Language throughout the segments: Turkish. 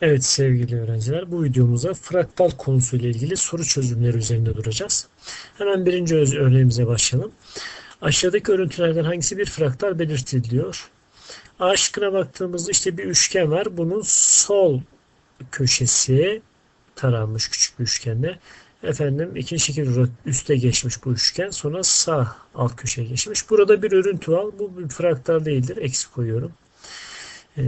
Evet sevgili öğrenciler bu videomuzda fraktal konusuyla ilgili soru çözümleri üzerinde duracağız. Hemen birinci örneğimize başlayalım. Aşağıdaki örüntülerden hangisi bir fraktal belirtiliyor? A şıkkına baktığımızda işte bir üçgen var. Bunun sol köşesi taranmış küçük bir üçgende. Efendim ikinci şekil üste geçmiş bu üçgen. Sonra sağ alt köşeye geçmiş. Burada bir örüntü var. Bu bir fraktal değildir. Eksi koyuyorum. Ee,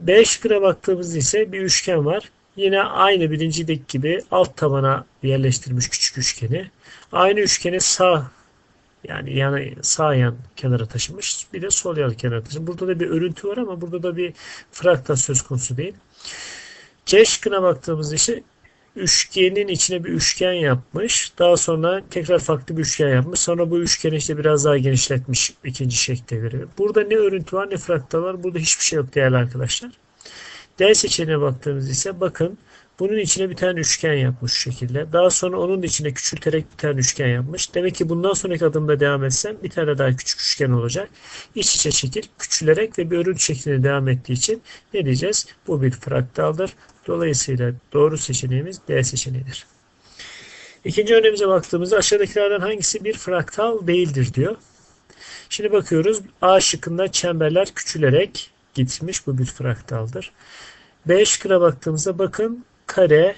B şıkkına baktığımızda ise bir üçgen var. Yine aynı birincideki gibi alt tabana yerleştirilmiş küçük üçgeni. Aynı üçgeni sağ yani yani sağ yan kenara taşımış. Bir de sol yan kenara taşımış. Burada da bir örüntü var ama burada da bir fraktal söz konusu değil. C şıkkına baktığımızda ise üçgenin içine bir üçgen yapmış. Daha sonra tekrar farklı bir üçgen yapmış. Sonra bu üçgeni işte biraz daha genişletmiş ikinci şekle göre. Burada ne örüntü var ne fraktal var. Burada hiçbir şey yok değerli arkadaşlar. D seçeneğine baktığımız ise bakın bunun içine bir tane üçgen yapmış şu şekilde. Daha sonra onun içine küçülterek bir tane üçgen yapmış. Demek ki bundan sonraki adımda devam etsem bir tane daha küçük üçgen olacak. İç içe şekil küçülerek ve bir örüntü şeklinde devam ettiği için ne diyeceğiz? Bu bir fraktaldır. Dolayısıyla doğru seçeneğimiz D seçeneğidir. İkinci örneğimize baktığımızda aşağıdakilerden hangisi bir fraktal değildir diyor. Şimdi bakıyoruz A şıkkında çemberler küçülerek gitmiş. Bu bir fraktaldır. B şıkkına baktığımızda bakın kare,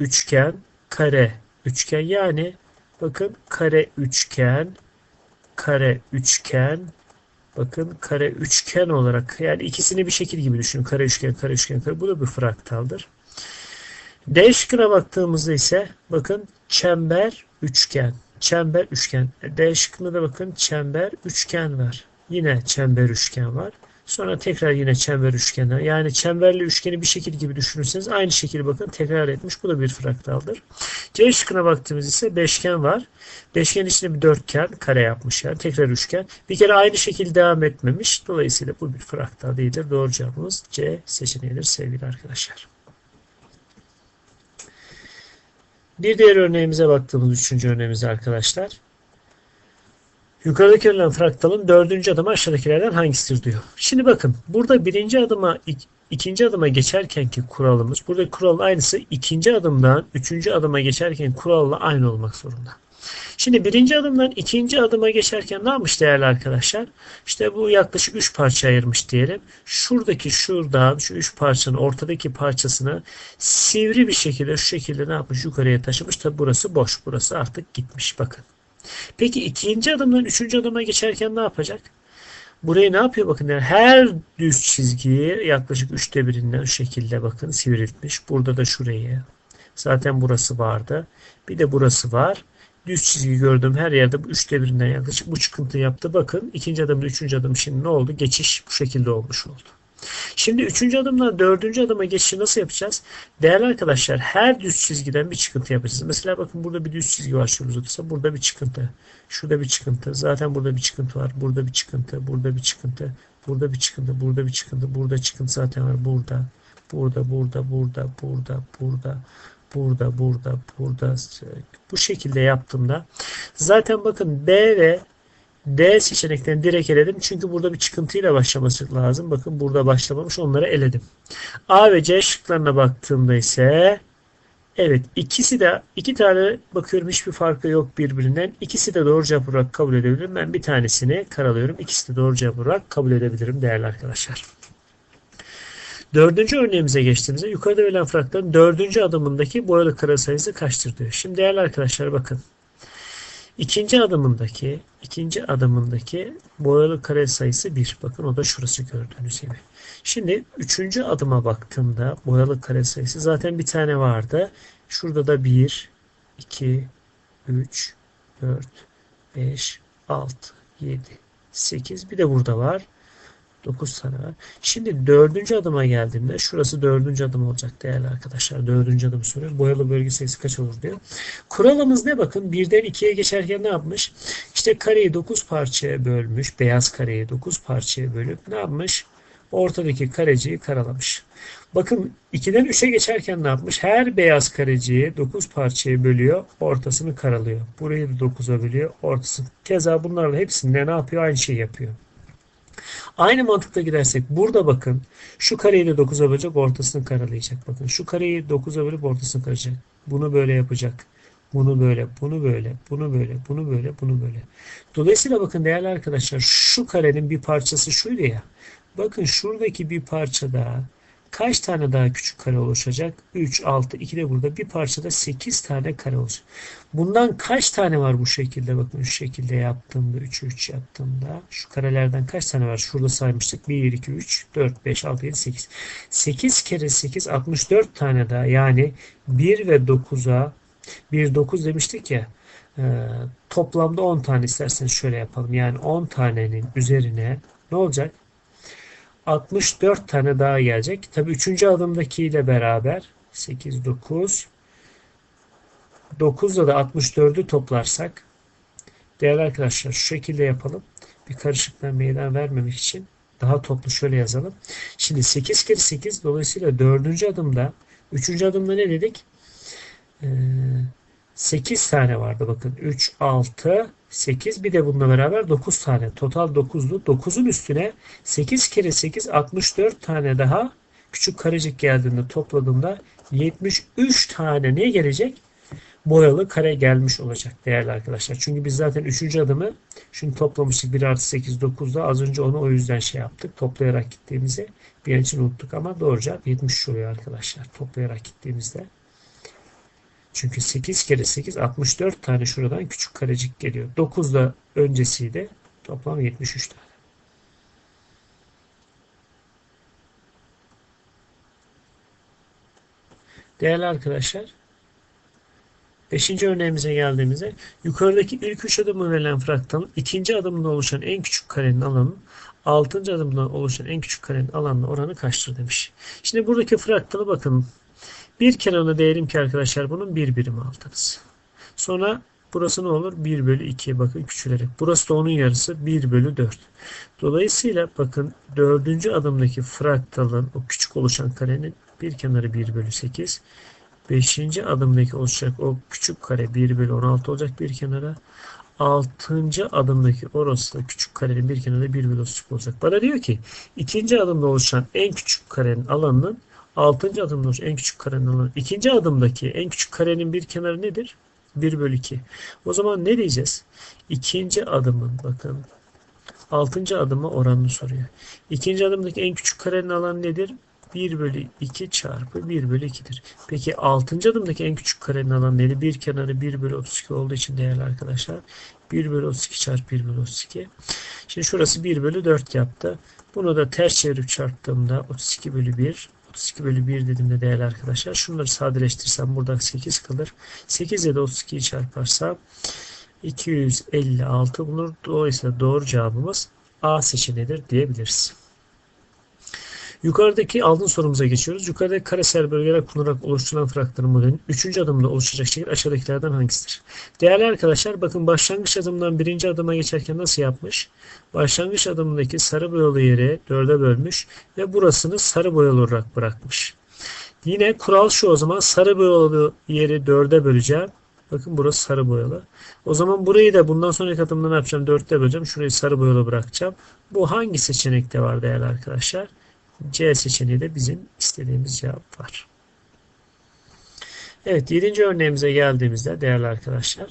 üçgen, kare, üçgen yani bakın kare, üçgen, kare, üçgen, bakın kare, üçgen olarak yani ikisini bir şekil gibi düşünün. Kare, üçgen, kare, üçgen, kare. Bu da bir fraktaldır. D şıkkına baktığımızda ise bakın çember, üçgen, çember, üçgen. D şıkkında da bakın çember, üçgen var. Yine çember, üçgen var. Sonra tekrar yine çember üçgeni. Yani çemberli üçgeni bir şekil gibi düşünürseniz aynı şekilde bakın tekrar etmiş. Bu da bir fraktaldır. C şıkkına baktığımız ise beşgen var. Beşgenin içinde bir dörtgen kare yapmış yani. Tekrar üçgen. Bir kere aynı şekilde devam etmemiş. Dolayısıyla bu bir fraktal değildir. Doğru cevabımız C seçeneğidir sevgili arkadaşlar. Bir diğer örneğimize baktığımız üçüncü örneğimize arkadaşlar. Yukarıdaki verilen fraktalın dördüncü adımı aşağıdakilerden hangisidir diyor. Şimdi bakın burada birinci adıma ik- ikinci adıma geçerkenki kuralımız burada kuralın aynısı ikinci adımdan üçüncü adıma geçerken kuralla aynı olmak zorunda. Şimdi birinci adımdan ikinci adıma geçerken ne yapmış değerli arkadaşlar? İşte bu yaklaşık 3 parça ayırmış diyelim. Şuradaki şuradan şu 3 parçanın ortadaki parçasını sivri bir şekilde şu şekilde ne yapmış? Yukarıya taşımış. Tabi burası boş. Burası artık gitmiş. Bakın. Peki ikinci adımdan üçüncü adıma geçerken ne yapacak? Burayı ne yapıyor bakın yani her düz çizgiyi yaklaşık üçte birinden şu şekilde bakın sivriltmiş. Burada da şurayı. Zaten burası vardı. Bir de burası var. Düz çizgi gördüğüm her yerde bu üçte birinden yaklaşık bu çıkıntı yaptı. Bakın ikinci adım üçüncü adım şimdi ne oldu? Geçiş bu şekilde olmuş oldu. Şimdi üçüncü adımdan dördüncü adıma geçişi nasıl yapacağız? Değerli arkadaşlar her düz çizgiden bir çıkıntı yapacağız. Mesela bakın burada bir düz çizgi var uzatırsa burada bir çıkıntı. Şurada bir çıkıntı. Zaten burada bir çıkıntı var. Burada bir çıkıntı. Burada bir çıkıntı. Burada bir çıkıntı. Burada bir çıkıntı. Burada çıkıntı zaten var. Burada. Burada, burada, burada, burada, burada, burada, burada, burada. Bu şekilde yaptığımda zaten bakın B ve D seçeneklerini direkt eledim. Çünkü burada bir çıkıntıyla başlaması lazım. Bakın burada başlamamış. Onları eledim. A ve C şıklarına baktığımda ise evet ikisi de iki tane bakıyorum hiçbir farkı yok birbirinden. İkisi de doğru cevap olarak kabul edebilirim. Ben bir tanesini karalıyorum. İkisi de doğru cevap olarak kabul edebilirim değerli arkadaşlar. Dördüncü örneğimize geçtiğimizde yukarıda verilen fraktalın dördüncü adımındaki boyalı kare sayısı kaçtır diyor. Şimdi değerli arkadaşlar bakın. İkinci adımındaki ikinci adımındaki boyalı kare sayısı 1. Bakın o da şurası gördüğünüz gibi. Şimdi üçüncü adıma baktığımda boyalı kare sayısı zaten bir tane vardı. Şurada da 1, 2, 3, 4, 5, 6, 7, 8 bir de burada var. 9 tane var. Şimdi dördüncü adıma geldiğimde şurası dördüncü adım olacak değerli arkadaşlar. Dördüncü adım soruyoruz. Boyalı bölge sayısı kaç olur diyor. Kuralımız ne bakın? Birden ikiye geçerken ne yapmış? İşte kareyi 9 parçaya bölmüş. Beyaz kareyi 9 parçaya bölüp ne yapmış? Ortadaki kareciyi karalamış. Bakın 2'den 3'e geçerken ne yapmış? Her beyaz kareciyi 9 parçaya bölüyor. Ortasını karalıyor. Burayı da 9'a bölüyor. Ortasını. Keza bunlarla hepsinde ne yapıyor? Aynı şeyi yapıyor. Aynı mantıkla gidersek burada bakın şu kareyi de 9'a bölecek ortasını karalayacak. Bakın şu kareyi 9'a bölüp ortasını karacak. Bunu böyle yapacak. Bunu böyle, bunu böyle, bunu böyle, bunu böyle, bunu böyle. Dolayısıyla bakın değerli arkadaşlar şu karenin bir parçası şuydu ya. Bakın şuradaki bir parça daha kaç tane daha küçük kare oluşacak? 3, 6, 2 de burada. Bir parçada 8 tane kare olacak. Bundan kaç tane var bu şekilde? Bakın şu şekilde yaptığımda 3, 3 yaptığımda şu karelerden kaç tane var? Şurada saymıştık. 1, 2, 3, 4, 5, 6, 7, 8. 8 kere 8, 64 tane daha. Yani 1 ve 9'a 1, 9 demiştik ya. E, toplamda 10 tane isterseniz şöyle yapalım. Yani 10 tanenin üzerine ne olacak? 64 tane daha gelecek. Tabi 3. adımdakiyle beraber 8, 9 9'da da 64'ü toplarsak değerli arkadaşlar şu şekilde yapalım. Bir karışıklığa meydan vermemek için daha toplu şöyle yazalım. Şimdi 8 kere 8 dolayısıyla 4. adımda 3. adımda ne dedik? Ee, 8 tane vardı bakın. 3, 6, 8 bir de bununla beraber 9 tane. Total 9'du. 9'un üstüne 8 kere 8 64 tane daha küçük karecik geldiğinde topladığımda 73 tane ne gelecek? Boyalı kare gelmiş olacak değerli arkadaşlar. Çünkü biz zaten 3. adımı şunu toplamıştık. 1 artı 8 9'da. Az önce onu o yüzden şey yaptık. Toplayarak gittiğimizi bir an için unuttuk ama doğru cevap 73 oluyor arkadaşlar. Toplayarak gittiğimizde. Çünkü 8 kere 8 64 tane şuradan küçük karecik geliyor. 9 da öncesiydi. Toplam 73 tane. Değerli arkadaşlar, 5. örneğimize geldiğimizde yukarıdaki ilk 3 adımı verilen fraktalın ikinci adımında oluşan en küçük karenin alanı 6. adımdan oluşan en küçük karenin alanına oranı kaçtır demiş. Şimdi buradaki fraktalı bakın bir kenarına diyelim ki arkadaşlar bunun bir birim aldınız. Sonra burası ne olur? 1 bölü 2 bakın küçülerek. Burası da onun yarısı 1 bölü 4. Dolayısıyla bakın dördüncü adımdaki fraktalın o küçük oluşan karenin bir kenarı 1 bölü 8. Beşinci adımdaki oluşacak o küçük kare 1 bölü 16 olacak bir kenara. Altıncı adımdaki orası da küçük karenin bir kenarı 1 bölü 32 olacak. Bana diyor ki ikinci adımda oluşan en küçük karenin alanının 6. adımda en küçük karenin alanı. İkinci adımdaki en küçük karenin bir kenarı nedir? 1 bölü 2. O zaman ne diyeceğiz? İkinci adımın bakın 6. adıma oranını soruyor. İkinci adımdaki en küçük karenin alanı nedir? 1 bölü 2 çarpı 1 bölü 2'dir. Peki 6. adımdaki en küçük karenin alanı neydi? Bir kenarı 1 bölü 32 olduğu için değerli arkadaşlar. 1 bölü 32 çarpı 1 bölü 32. Şimdi şurası 1 bölü 4 yaptı. Bunu da ters çevirip çarptığımda 32 bölü 1 32 bölü 1 dediğimde değerli arkadaşlar. Şunları sadeleştirsem burada 8 kalır. 8 ile de 32'yi çarparsam 256 bulur. Dolayısıyla doğru cevabımız A seçeneğidir diyebiliriz. Yukarıdaki aldığın sorumuza geçiyoruz. Yukarıdaki karesel bölgeler kullanarak oluşturulan fraktalın modelinin 3. adımda oluşacak şekil aşağıdakilerden hangisidir? Değerli arkadaşlar bakın başlangıç adımdan birinci adıma geçerken nasıl yapmış? Başlangıç adımındaki sarı boyalı yeri dörde bölmüş ve burasını sarı boyalı olarak bırakmış. Yine kural şu o zaman sarı boyalı yeri dörde böleceğim. Bakın burası sarı boyalı. O zaman burayı da bundan sonraki adımda ne yapacağım? Dörtte böleceğim. Şurayı sarı boyalı bırakacağım. Bu hangi seçenekte var değerli arkadaşlar? C seçeneği de bizim istediğimiz cevap var. Evet 7. örneğimize geldiğimizde değerli arkadaşlar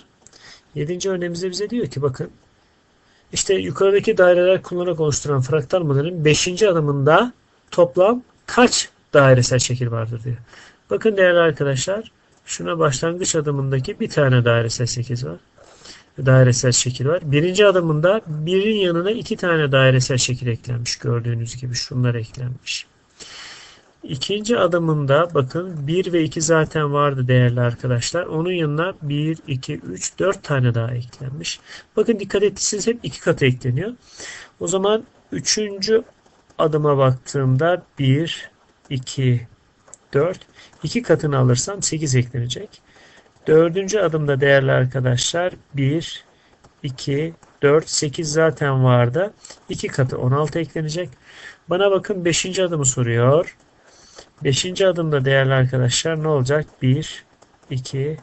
7. örneğimizde bize diyor ki bakın işte yukarıdaki daireler kullanarak oluşturan fraktal modelin 5. adımında toplam kaç dairesel şekil vardır diyor. Bakın değerli arkadaşlar şuna başlangıç adımındaki bir tane dairesel şekil var dairesel şekil var. Birinci adımında birin yanına iki tane dairesel şekil eklenmiş. Gördüğünüz gibi şunlar eklenmiş. İkinci adımında bakın 1 ve 2 zaten vardı değerli arkadaşlar. Onun yanına 1, 2, 3, 4 tane daha eklenmiş. Bakın dikkat ettiyseniz hep iki katı ekleniyor. O zaman üçüncü adıma baktığımda 1, 2, 4. 2 katını alırsam 8 eklenecek. Dördüncü adımda değerli arkadaşlar 1, 2, 4, 8 zaten vardı. 2 katı 16 eklenecek. Bana bakın 5. adımı soruyor. 5. adımda değerli arkadaşlar ne olacak? 1, 2,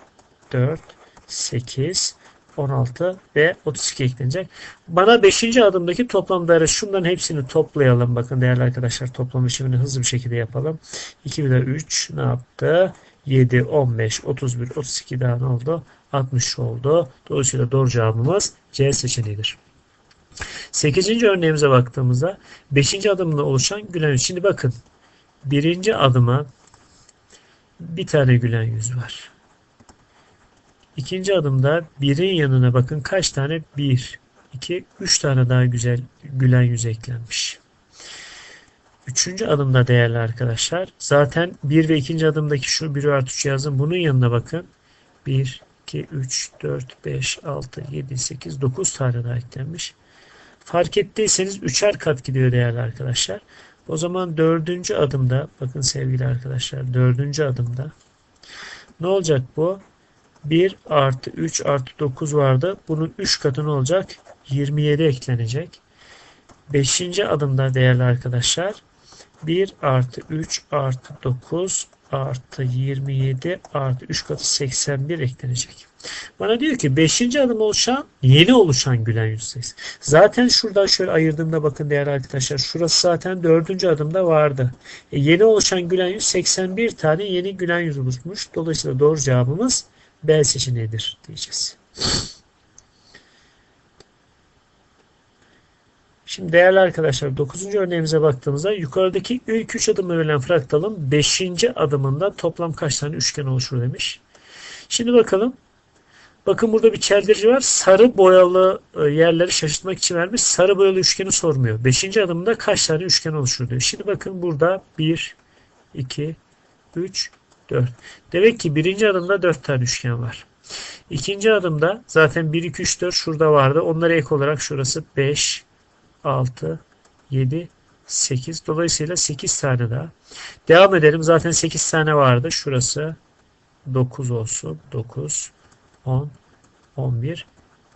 4, 8. 16 ve 32 eklenecek. Bana 5. adımdaki toplam daire şunların hepsini toplayalım. Bakın değerli arkadaşlar toplam işlemini hızlı bir şekilde yapalım. 2 ve 3 ne yaptı? 7, 15, 31, 32 daha ne oldu? 60 oldu. Dolayısıyla doğru cevabımız C seçeneğidir. 8. örneğimize baktığımızda 5. adımla oluşan gülen. Şimdi bakın birinci adıma bir tane gülen yüz var. İkinci adımda birin yanına bakın kaç tane? Bir, iki, üç tane daha güzel gülen yüz eklenmiş. Üçüncü adımda değerli arkadaşlar. Zaten bir ve ikinci adımdaki şu bir artı 3 yazın. Bunun yanına bakın. 1, 2, 3, 4, 5, 6, 7, 8, 9 tane daha eklenmiş. Fark ettiyseniz üçer kat gidiyor değerli arkadaşlar. O zaman dördüncü adımda bakın sevgili arkadaşlar dördüncü adımda ne olacak bu? 1 artı 3 artı 9 vardı. Bunun 3 katı ne olacak? 27 eklenecek. 5. adımda değerli arkadaşlar 1 artı 3 artı 9 artı 27 artı 3 katı 81 eklenecek. Bana diyor ki 5. adım oluşan yeni oluşan gülen yüz sayısı. Zaten şuradan şöyle ayırdığımda bakın değerli arkadaşlar şurası zaten 4. adımda vardı. E, yeni oluşan gülen yüz 81 tane yeni gülen yüz oluşmuş. Dolayısıyla doğru cevabımız B seçeneğidir diyeceğiz. Şimdi değerli arkadaşlar 9. örneğimize baktığımızda yukarıdaki ilk 3 adımı verilen fraktalın 5. adımında toplam kaç tane üçgen oluşur demiş. Şimdi bakalım. Bakın burada bir çeldirici var. Sarı boyalı e, yerleri şaşırtmak için vermiş. Sarı boyalı üçgeni sormuyor. 5. adımda kaç tane üçgen oluşur diyor. Şimdi bakın burada 1, 2, 3, 4. Demek ki birinci adımda 4 tane üçgen var. İkinci adımda zaten 1, 2, 3, 4 şurada vardı. Onlara ek olarak şurası 5, 6, 7, 8. Dolayısıyla 8 tane daha. Devam edelim. Zaten 8 tane vardı. Şurası 9 olsun. 9, 10, 11,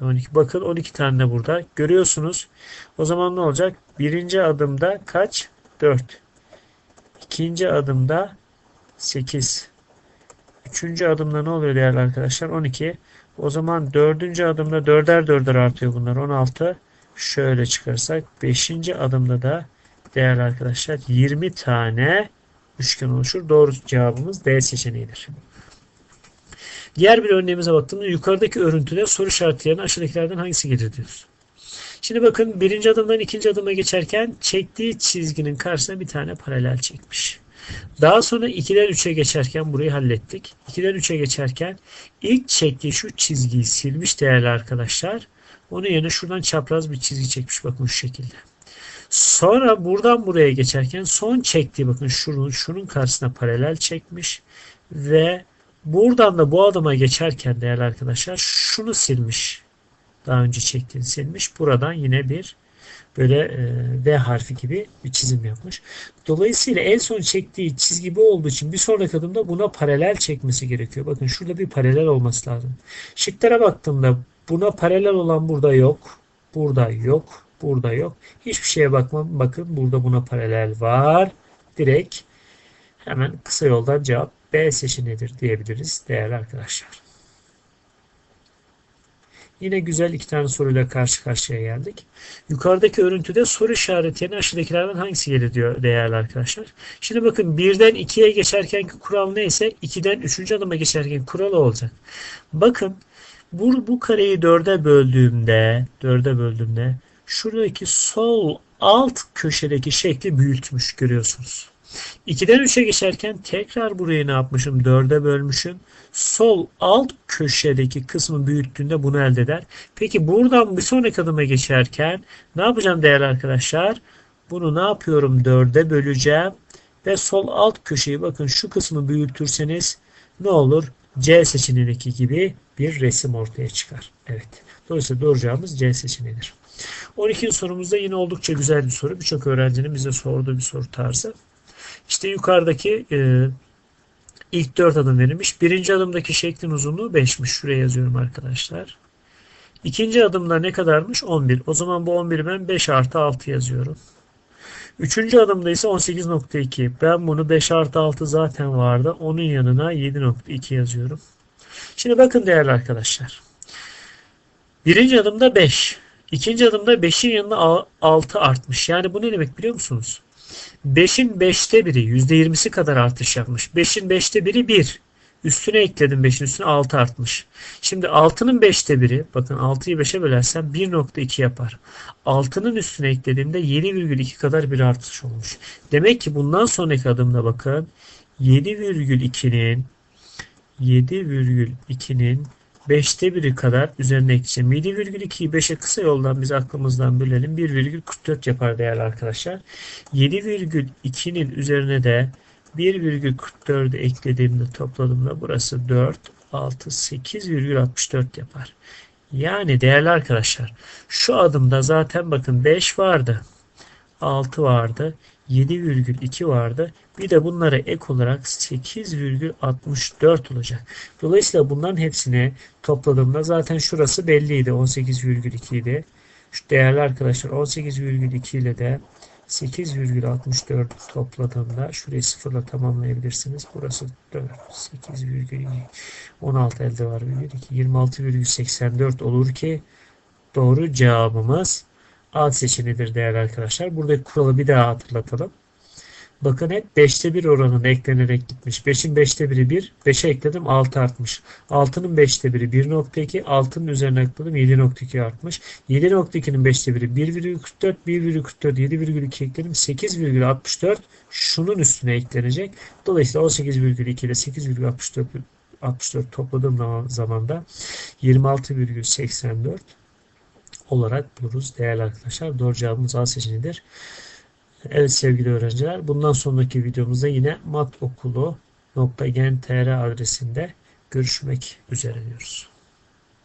12. Bakın 12 tane de burada. Görüyorsunuz. O zaman ne olacak? Birinci adımda kaç? 4. İkinci adımda 8. Üçüncü adımda ne oluyor değerli arkadaşlar? 12. O zaman dördüncü adımda dörder dörder artıyor bunlar. 16. Şöyle çıkarsak 5. adımda da değerli arkadaşlar 20 tane üçgen oluşur. Doğru cevabımız D seçeneğidir. Diğer bir örneğimize baktığımızda yukarıdaki örüntüde soru işareti yerine aşağıdakilerden hangisi gelir diyoruz. Şimdi bakın birinci adımdan ikinci adıma geçerken çektiği çizginin karşısına bir tane paralel çekmiş. Daha sonra 2'den 3'e geçerken burayı hallettik. 2'den 3'e geçerken ilk çektiği şu çizgiyi silmiş değerli arkadaşlar. Onun yerine şuradan çapraz bir çizgi çekmiş bakın şu şekilde. Sonra buradan buraya geçerken son çektiği bakın şunun, şunun karşısına paralel çekmiş ve buradan da bu adıma geçerken değerli arkadaşlar şunu silmiş. Daha önce çektiğini silmiş. Buradan yine bir böyle e, V harfi gibi bir çizim yapmış. Dolayısıyla en son çektiği çizgi bu olduğu için bir sonraki adımda buna paralel çekmesi gerekiyor. Bakın şurada bir paralel olması lazım. Şıklara baktığımda buna paralel olan burada yok. Burada yok. Burada yok. Hiçbir şeye bakmam. Bakın burada buna paralel var. Direkt hemen kısa yoldan cevap B seçeneğidir diyebiliriz değerli arkadaşlar. Yine güzel iki tane soruyla karşı karşıya geldik. Yukarıdaki örüntüde soru işareti yerine aşağıdakilerden hangisi gelir diyor değerli arkadaşlar. Şimdi bakın birden ikiye geçerkenki kural neyse 2'den 3. adıma geçerken kural olacak. Bakın bu, bu kareyi dörde böldüğümde dörde böldüğümde şuradaki sol alt köşedeki şekli büyütmüş görüyorsunuz. 2'den 3'e geçerken tekrar burayı ne yapmışım? 4'e bölmüşüm. Sol alt köşedeki kısmı büyüttüğünde bunu elde eder. Peki buradan bir sonraki adıma geçerken ne yapacağım değerli arkadaşlar? Bunu ne yapıyorum? 4'e böleceğim. Ve sol alt köşeyi bakın şu kısmı büyütürseniz ne olur? C seçeneğindeki gibi bir resim ortaya çıkar. Evet. Dolayısıyla doğru cevabımız C seçeneğidir. 12. sorumuzda yine oldukça güzel bir soru. Birçok öğrencinin bize sorduğu bir soru tarzı. İşte yukarıdaki e, ilk dört adım verilmiş. Birinci adımdaki şeklin uzunluğu 5'miş. Şuraya yazıyorum arkadaşlar. İkinci adımda ne kadarmış? 11. O zaman bu 11'i ben 5 artı 6 yazıyorum. Üçüncü adımda ise 18.2. Ben bunu 5 artı 6 zaten vardı. Onun yanına 7.2 yazıyorum. Şimdi bakın değerli arkadaşlar. Birinci adımda 5. İkinci adımda 5'in yanına 6 artmış. Yani bu ne demek biliyor musunuz? 5'in 5'te biri %20'si kadar artış yapmış. 5'in 5'te biri 1. Üstüne ekledim 5'in üstüne 6 artmış. Şimdi 6'nın 5'te biri bakın 6'yı 5'e bölersem 1.2 yapar. 6'nın üstüne eklediğimde 7,2 kadar bir artış olmuş. Demek ki bundan sonraki adımda bakın 7,2'nin 7,2'nin 5'te biri kadar üzerine ekleyeceğim. 7,2'yi 5'e kısa yoldan biz aklımızdan bölelim. 1,44 yapar değerli arkadaşlar. 7,2'nin üzerine de 1,44'ü eklediğimde topladığımda burası 4, 6, 8,64 yapar. Yani değerli arkadaşlar şu adımda zaten bakın 5 vardı. 6 vardı. 7,2 vardı. Bir de bunlara ek olarak 8,64 olacak. Dolayısıyla bunların hepsini topladığımda zaten şurası belliydi. 18,2 idi. Şu değerli arkadaşlar 18,2 ile de 8,64 topladığımda şurayı sıfırla tamamlayabilirsiniz. Burası 4, 8,2, 16 elde var. 1, 2, 26,84 olur ki doğru cevabımız A seçeneğidir değerli arkadaşlar. Buradaki kuralı bir daha hatırlatalım. Bakın hep 5'te 1 oranında eklenerek gitmiş. 5'in 5'te 1'i 1. 5'e ekledim 6 artmış. 6'nın 5'te 1'i 1.2. 6'nın üzerine ekledim 7.2 artmış. 7.2'nin 5'te 1'i 1,44. 1,44 7,2 ekledim 8,64 şunun üstüne eklenecek. Dolayısıyla 18,2 ile 8,64 64 topladığım zaman da 26,84 olarak buluruz değerli arkadaşlar. Doğru cevabımız A seçeneğidir. Evet sevgili öğrenciler bundan sonraki videomuzda yine matokulu.gen.tr adresinde görüşmek üzere diyoruz.